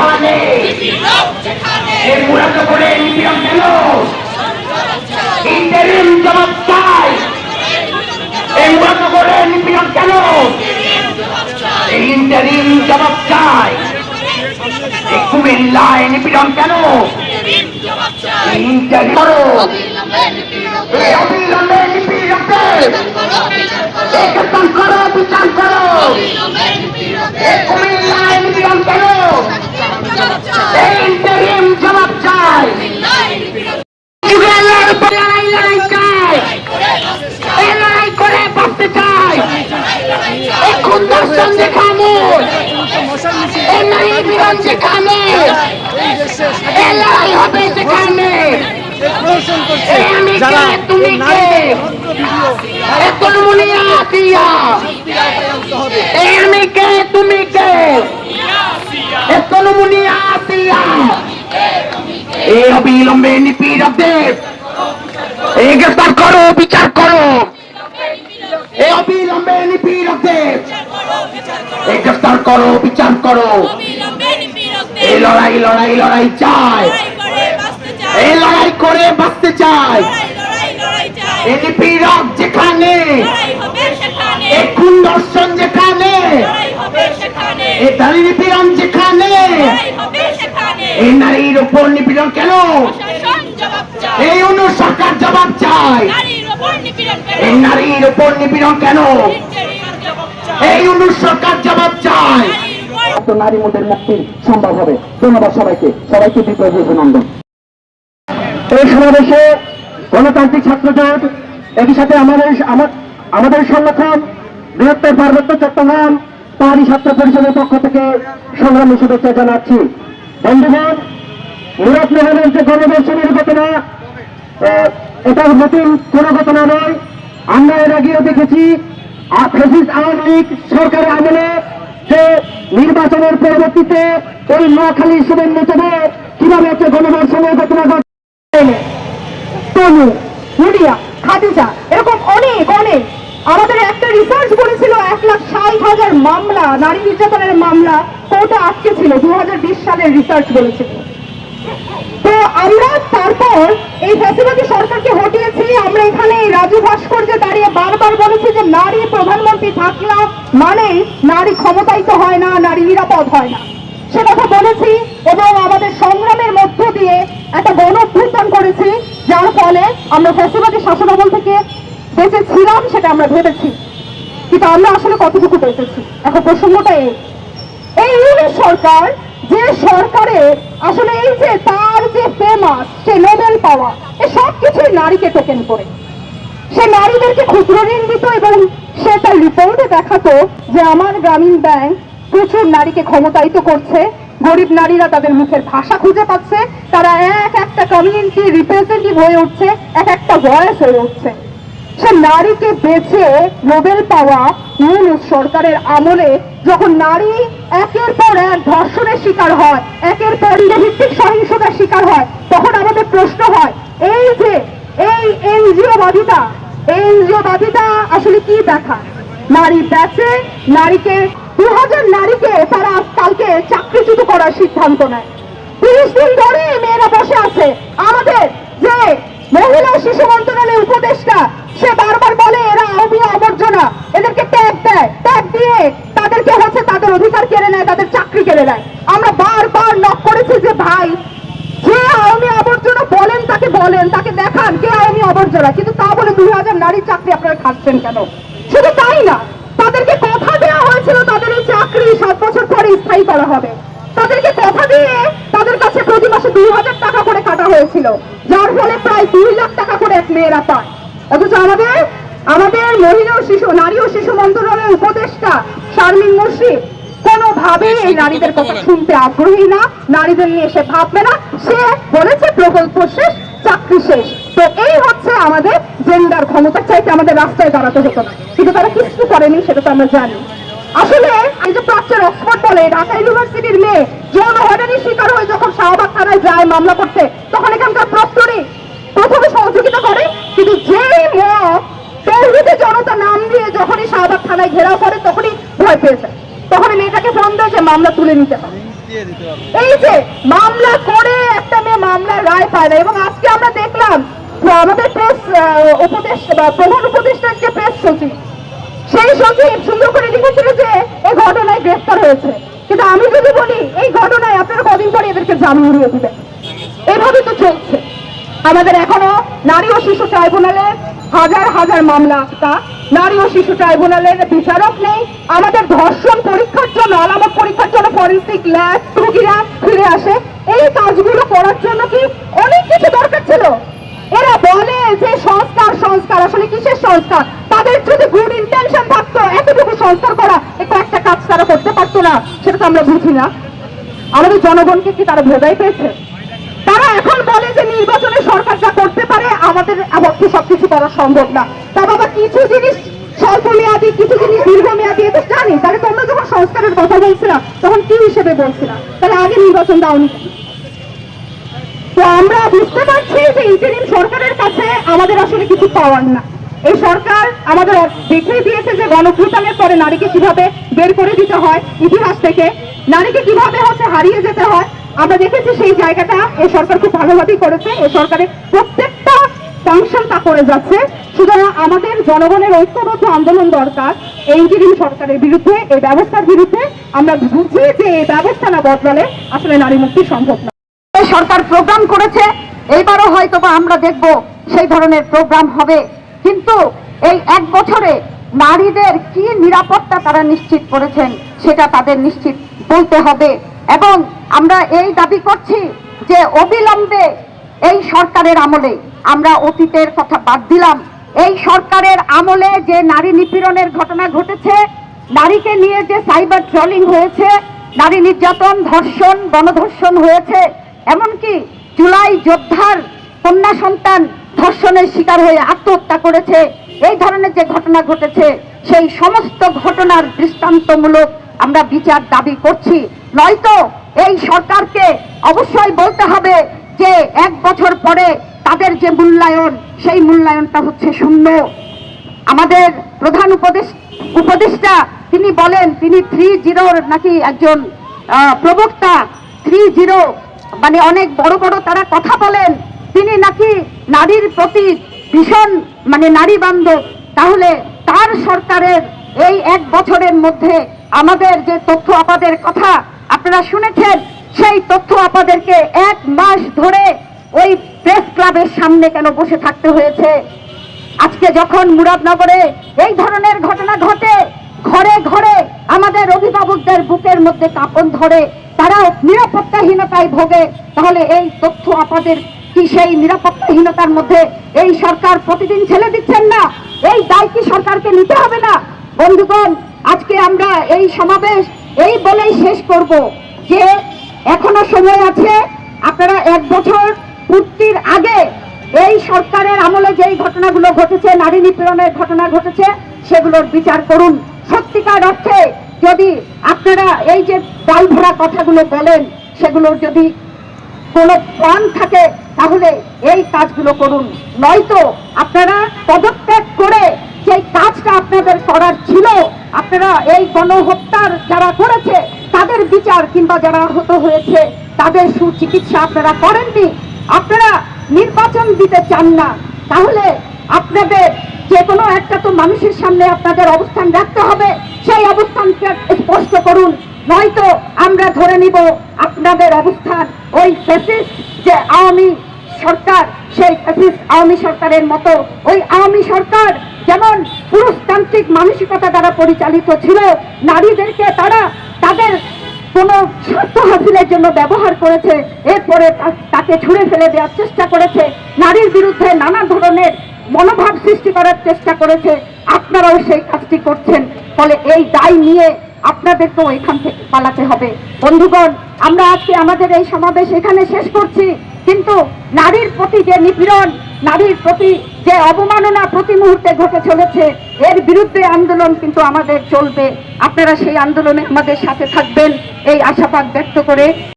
যেখানে এই মূলত করে নিপীড়ন কেন ইন্টারিম জবাব চাই। এই মূলত করে নিপীড়ন কেন এই ইন্টারিম জবাব চাই। কুমিল্লায় নিপীড়ন কেন ইন্টারিম করো। অবিলম্বে নিপীড়নকে বিচার করো কুমিল্লায় নিপীড়ন কেন জবাব চাই লড়াই লড়াই চাই এই লড়াই করে বাঁচতে চাই তুমি কে তুমি কে? এই অবিলম্বে নিপীড়কদের এই গ্রেফতার করো, বিচার করো। এই অবিলম্বে নিপীড়কদের এই গ্রেফতার করো, বিচার করো। এই লড়াই লড়াই লড়াই চাই। এই লড়াই করে বাঁচতে চাই। এই নিপীড়ক যেখানে এই দর্শন যেখানে এই দালি নিপীড়ন যেখানে? এই নারীর উপর নিপীড়ন কেন? এই অনু সরকার জবাব চাই এই নারীর উপর নিপীড়ন কেন? এই অনু সরকার জবাব চাই তো নারী মোদের মুক্তি সম্ভব হবে। ধন্যবাদ সবাইকে। সবাইকে বিপ্লবী অভিনন্দন। এই সমাবেশে গণতান্ত্রিক ছাত্র জোট একই সাথে আমাদের আমাদের সংগঠন বৃহত্তর পার্বত্য চট্টগ্রাম পাহাড়ি ছাত্র পরিষদের পক্ষ থেকে সংগ্রামী শুভেচ্ছা জানাচ্ছি। বন্ধুগণ, মুরাদ মেহনের যে গণদর্শনের ঘটনা এটা নতুন কোন ঘটনা নয়। আমরা এর আগেও দেখেছি ফেসিস আওয়ামী লীগ সরকারের আমলে যে নির্বাচনের পরবর্তীতে ওই নোয়াখালী সুবর্ণচরে কীভাবে একটা গণদর্শনের ঘটনা ঘটে খাদিজা, এরকম অনেক অনেক। আমাদের একটা রিসার্চ বলেছিল এক লাখ ষাট হাজার মামলা নারী নির্যাতনের মামলা কোর্টে আটকে ছিল দু সালের রিসার্চ বলেছিল তো আমরা তারপর এই ফ্যাসিলিটি সরকারকে হটিয়েছি, আমরা এখানে এই রাজু ভাস্কর্যে দাঁড়িয়ে বারবার বলেছি যে নারী প্রধানমন্ত্রী থাকলা মানে নারী ক্ষমতায়িত হয় না, নারী নিরাপদ হয় না। সে কথা বলেছি এবং আমাদের সংগ্রামের মধ্য দিয়ে একটা গণ অভ্যুত্থান করেছি, যার ফলে আমরা ফ্যাসিলিটি শাসনামল থেকে বেঁচে ছিলাম, সেটা আমরা ভেবেছি। কিন্তু আমরা আসলে কতটুকু বেঁচেছি এখন প্রসঙ্গটা এই। এই সরকার, যে সরকারের আসলে এই যে তার যে ফেমাস সে নোবেল পাওয়া এ সব কিছুই নারীকে টোকেন করে। সে নারীদেরকে ক্ষুদ্র ঋণ দিত এবং সে তার রিপোর্টে দেখাতো যে আমার গ্রামীণ ব্যাংক প্রচুর নারীকে ক্ষমতায়িত করছে, গরিব নারীরা তাদের মুখের ভাষা খুঁজে পাচ্ছে, তারা এক একটা কমিউনিটি রিপ্রেজেন্টেটিভ হয়ে উঠছে, এক একটা ভয়েস হয়ে উঠছে। সে নারীকে বেছে নোবেল পাওয়া ইউনুস সরকারের আমলে যখন নারী একের পর এক ধর্ষণের শিকার হয়, একের পর ভিত্তিক সহিংসতার শিকার হয়, তখন আমাদের প্রশ্ন হয়, এই যে এই এনজিও বাদিতা এই এনজিও বাদিতা আসলে কি দেখা নারী বেচে নারীকে দু হাজার নারীকে তারা কালকে চাকরিচ্যুত করার সিদ্ধান্ত নেয়। তিরিশ দিন ধরে মেয়েরা বসে আছে। আমাদের যে মহিলা শিশু মন্ত্রণালয়ের উপদেষ্টা, সে বারবার বলে এরা আওয়ামী আবর্জনা, এদেরকে ট্যাগ দেয় ট্যাগ দিয়ে তাদেরকে হচ্ছে তাদের অধিকার কেড়ে নেয়, তাদের চাকরি কেড়ে নেয়। আমরা বারবার নক করেছি যে, ভাই, যে আওয়ামী আবর্জনা বলেন তাকে বলেন, তাকে দেখান কে আওয়ামী আবর্জনা। কিন্তু তা বলে দুই হাজার নারীর চাকরি আপনারা খাচ্ছেন কেন? শুধু তাই না, তাদেরকে কথা দেওয়া হয়েছিল, তাদের এই চাকরি সাত বছর পরে স্থায়ী করা হবে। তাদেরকে কথা দিয়ে কাছে প্রতি মাসে দুই হাজার টাকা করে কাটা হয়েছিল। যার ফলে প্রায় দুই লাখ টাকা করে এক মেয়েরা পায় অথচ আমাদের আমাদের মহিলা ও শিশু নারী ও শিশু মন্ত্রণালয়ের উপদেষ্টা শারমিন মুর্শিদ কোনোভাবে এই নারীদের কথা শুনতে আগ্রহী না। নারীদের নিয়ে সে ভাববে না। সে বলেছে প্রকল্প শেষ চাকরি শেষ। তো এই হচ্ছে আমাদের জেন্ডার ক্ষমতা চাইতে আমাদের রাস্তায় দাঁড়াতে হতো না। কিন্তু তারা কিছু করেনি সেটা তো আমরা জানি আসলে এই যে প্রাচ্যের অক্সফোর্ড বলে ঢাকা ইউনিভার্সিটির মেয়ে যৌন হয়রানির শিকার হয়ে যখন শাহবাগ থানায় যায় মামলা করতে তখন এখানকার প্রক্টরি প্রথমে সহযোগিতা করে কিন্তু যেই মত তৌহিদে জনতা নাম দিয়ে যখনই শাহবাগ থানায় ঘেরাও করে তখনই ভয় পেয়ে যায়। তখন মেয়েটাকে ফোন দেয় যে মামলা তুলে নিতে হবে। এই যে মামলা করে একটা মেয়ে মামলার রায় পায় না এবং আজকে আমরা দেখলাম যে আমাদের প্রেস উপদেশ বা প্রধান উপদেষ্টার যে প্রেস সচিব সেই সচিব সুন্দর করে লিখেছিল যে এই ঘটনায় গ্রেফতার হয়েছে। কিন্তু আমি যদি বলি এই ঘটনায় পরে এদেরকে জামিন উড়িয়ে দিবেন এভাবে তো চলছে। আমাদের এখনও নারী ও শিশু ট্রাইব্যুনালের হাজার হাজার মামলা তা নারী ও শিশু ট্রাইব্যুনালের বিচারক নেই। আমাদের ধর্ষণ পরীক্ষার জন্য, আলামত পরীক্ষার জন্য ফরেন্সিক ল্যাব রোগীরা ফিরে আসে। এই কাজগুলো করার জন্য কি অনেক কিছু দরকার ছিল? এরা বলে যে সংস্কার সংস্কার। আসলে কিসের সংস্কার? তাদের যদি গুড ইন্টেনশন থাকতো, এতটুকু সংস্কার করা এই কয়েকটা কাজ তারা করতে পারতো না। সেটা তো আমরা বুঝি না। আমাদের জনগণকে কি তারা ভেদাই পেয়েছে? তারা এখন বলে যে নির্বাচনে সরকার যা করতে পারে, আমাদের পক্ষে সবকিছু করা সম্ভব না। তা বাবা, কিছু জিনিস স্বল্প মেয়াদি কিছু জিনিস দীর্ঘমেয়াদী, এটা জানি। তাহলে তোমরা যখন সংস্কারের কথা বলছিলা, তখন কি হিসেবে বলছিলাম তাহলে আগে নির্বাচন দাওনি তো আমরা বুঝতে পারছি যে ইন্টারিম সরকারের কাছে আমাদের আসলে কিছু পাওয়ার না। এই সরকার আমাদের দেখিয়ে দিয়েছে যে গণভূতানের পরে নারীকে কীভাবে বের করে দিতে হয় ইতিহাস থেকে। নারীকে কীভাবে হচ্ছে হারিয়ে যেতে হয়, আমরা দেখেছি সেই জায়গাটা এই সরকার খুব ভালোভাবেই করেছে। এই সরকারের প্রত্যেকটা ফাংশন তা করে যাচ্ছে। সুতরাং আমাদের জনগণের ঐক্যবদ্ধ আন্দোলন দরকার। এই ইন্টারিম সরকারের বিরুদ্ধে, এই ব্যবস্থার বিরুদ্ধে আমরা বুঝি যে এই ব্যবস্থা না বদলালে আসলে নারী মুক্তি সম্ভব না। সরকার প্রোগ্রাম করেছে, এইবারও হয়তো আমরা দেখব সেই ধরনের প্রোগ্রাম হবে। কিন্তু এই এক বছরে নারীদের কি নিরাপত্তা তারা নিশ্চিত করেছেন, সেটা তাদের নিশ্চিত বলতে হবে। এবং আমরা এই দাবি করছি যে অবিলম্বে এই সরকারের আমলে, আমরা অতীতের কথা বাদ দিলাম, এই সরকারের আমলে যে নারী নিপীড়নের ঘটনা ঘটেছে, নারীকে নিয়ে যে সাইবার ট্রলিং হয়েছে, নারী নির্যাতন, ধর্ষণ, গণধর্ষণ হয়েছে, এমনকি জুলাই যোদ্ধার কন্যা সন্তান ধর্ষণের শিকার হয়ে আত্মহত্যা করেছে এই ধরনের যে ঘটনা ঘটেছে, সেই সমস্ত ঘটনার দৃষ্টান্তমূলক আমরা বিচার দাবি করছি। নয়তো এই সরকারকে অবশ্যই বলতে হবে যে এক বছর পরে তাদের যে মূল্যায়ন, সেই মূল্যায়নটা হচ্ছে শূন্য। আমাদের প্রধান উপদেশ উপদেষ্টা, তিনি বলেন, তিনি থ্রি জিরোর নাকি একজন প্রবক্তা থ্রি জিরো মানে অনেক বড় বড় তারা কথা বলেন। তিনি নাকি নারীর প্রতি ভীষণ মানে নারী বান্ধব, তাহলে তার সরকারের এই এক বছরের মধ্যে আমাদের যে তথ্য আপাদের কথা আপনারা শুনেছেন, সেই তথ্য আপাদেরকে এক মাস ধরে ওই প্রেস ক্লাবের সামনে কেন বসে থাকতে হয়েছে? আজকে যখন মুরাদনগরে এই ধরনের ঘটনা ঘটে, ঘরে ঘরে আমাদের অভিভাবকদের বুকের মধ্যে কাঁপন ধরে, তারাও নিরাপত্তাহীনতায় ভোগে, তাহলে এই তথ্য আপাদের কি সেই নিরাপত্তাহীনতার মধ্যে এই সরকার প্রতিদিন ছেলে দিচ্ছেন না? এই দায় কি সরকারকে নিতে হবে না? বন্ধুগণ, আজকে আমরা এই সমাবেশ এই বলেই শেষ করব যে এখনও সময় আছে। আপনারা এক বছর পূর্তির আগে এই সরকারের আমলে যেই ঘটনাগুলো ঘটেছে, নারী নিপীড়নের ঘটনা ঘটেছে, সেগুলোর বিচার করুন। সত্যিকার অর্থে যদি আপনারা এই যে ডাল ভরা কথাগুলো বলেন, সেগুলোর যদি কোনো প্ল্যান থাকে, তাহলে এই কাজগুলো করুন। নয়তো আপনারা পদত্যাগ করে যে কাজটা আপনাদের করার ছিল, আপনারা এই গণহত্যার যারা করেছে, তাদের বিচার কিংবা যারা আহত হয়েছে, তাদের সুচিকিৎসা আপনারা করেননি। আপনারা নির্বাচন দিতে চান না। তাহলে আপনাদের যে কোনো একটা তো মানুষের সামনে আপনাদের অবস্থান রাখতে হবে। সেই অবস্থানকে স্পষ্ট করুন। নয়তো আমরা ধরে নিব আপনাদের অবস্থান ওই ফ্যাসিস্ট যে আওয়ামী সরকার, সেই ফ্যাসিস্ট আওয়ামী সরকারের মতো। ওই আওয়ামী সরকার যেমন পুরুষতান্ত্রিক মানসিকতা দ্বারা পরিচালিত ছিল, নারীদেরকে তারা তাদের কোনো স্বার্থ হাসিলের জন্য ব্যবহার করেছে, এরপরে তাকে ছুঁড়ে ফেলে দেওয়ার চেষ্টা করেছে, নারীর বিরুদ্ধে নানা ধরনের মনোভাব সৃষ্টি করার চেষ্টা করেছে। আপনারাও সেই কাজটি করছেন, ফলে এই দায় নিয়ে আপনাদেরকেও এখান থেকে পালাতে হবে। বন্ধুগণ, আমরা আজকে আমাদের এই সমাবেশ এখানে শেষ করছি, কিন্তু নারীর প্রতি যে নিপীড়ন, নারীর প্রতি যে অবমাননা প্রতি মুহূর্তে ঘটে চলেছে, এর বিরুদ্ধে আন্দোলন কিন্তু আমাদের চলবে। আপনারা সেই আন্দোলনে আমাদের সাথে থাকবেন, এই আশাবাদ ব্যক্ত করে।